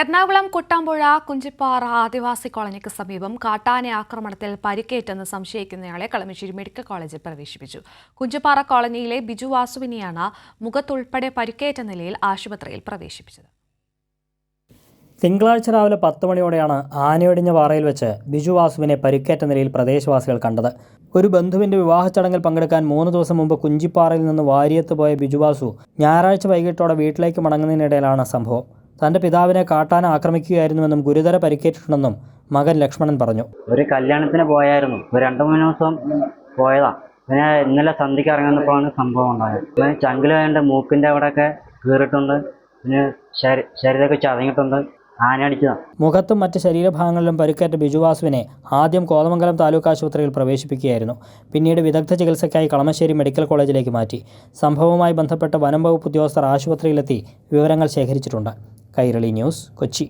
എറണാകുളം കുട്ടാമ്പുഴ കുഞ്ചിപ്പാറ ആദിവാസി കോളനിക്ക് സമീപം കാട്ടാന ആക്രമണത്തിൽ പരിക്കേറ്റെന്ന് സംശയിക്കുന്നയാളെ കളമശ്ശേരി മെഡിക്കൽ കോളേജിൽ പ്രവേശിപ്പിച്ചു. കുഞ്ചിപ്പാറ കോളനിയിലെ ബിജു വാസുവിനെയാണ് മുഖത്തുൾപ്പെടെ പരിക്കേറ്റ നിലയിൽ ആശുപത്രിയിൽ പ്രവേശിപ്പിച്ചത്. തിങ്കളാഴ്ച രാവിലെ പത്ത് മണിയോടെയാണ് ആനയൊടിഞ്ഞ പാറയിൽ വെച്ച് ബിജു വാസുവിനെ പരിക്കേറ്റ നിലയിൽ പ്രദേശവാസികൾ കണ്ടത്. ഒരു ബന്ധുവിന്റെ വിവാഹ ചടങ്ങിൽ പങ്കെടുക്കാൻ മൂന്ന് ദിവസം മുമ്പ് കുഞ്ചിപ്പാറയിൽ നിന്ന് വാരിയത്ത് പോയ ബിജു വാസു ഞായറാഴ്ച വൈകിട്ടോടെ വീട്ടിലേക്ക് മടങ്ങുന്നതിനിടയിലാണ് സംഭവം. തന്റെ പിതാവിനെ കാട്ടാന ആക്രമിക്കുകയായിരുന്നുവെന്നും ഗുരുതര പരിക്കേറ്റിട്ടുണ്ടെന്നും മകൻ ലക്ഷ്മണൻ പറഞ്ഞു. ഒരു കല്യാണത്തിന് പോയായിരുന്നു. ഒരു രണ്ടു മൂന്ന് ദിവസം പോയതാ. പിന്നെ ഇന്നലെ സന്ധിക്ക് ഇറങ്ങുന്നപ്പോഴാണ് സംഭവം ഉണ്ടായത്. പിന്നെ ചങ്കിൽ വേണ്ട മൂക്കിന്റെ അവിടെയൊക്കെ കീറിയിട്ടുണ്ട്. പിന്നെ ശരീ ശരീരമൊക്കെ ചതഞ്ഞിട്ടുണ്ട്. ആനയടിച്ചതാണ് മുഖത്തും മറ്റ് ശരീരഭാഗങ്ങളിലും പരിക്കേറ്റ ബിജുവാസുവിനെ ആദ്യം കോതമംഗലം താലൂക്ക് ആശുപത്രിയിൽ പ്രവേശിപ്പിക്കുകയായിരുന്നു. പിന്നീട് വിദഗ്ധ ചികിത്സയ്ക്കായി കളമശ്ശേരി മെഡിക്കൽ കോളേജിലേക്ക് മാറ്റി. സംഭവവുമായി ബന്ധപ്പെട്ട് വനം വകുപ്പ് ഉദ്യോഗസ്ഥർ ആശുപത്രിയിലെത്തി വിവരങ്ങൾ ശേഖരിച്ചിട്ടുണ്ട്. കൈരളി ന്യൂസ് കൊച്ചി.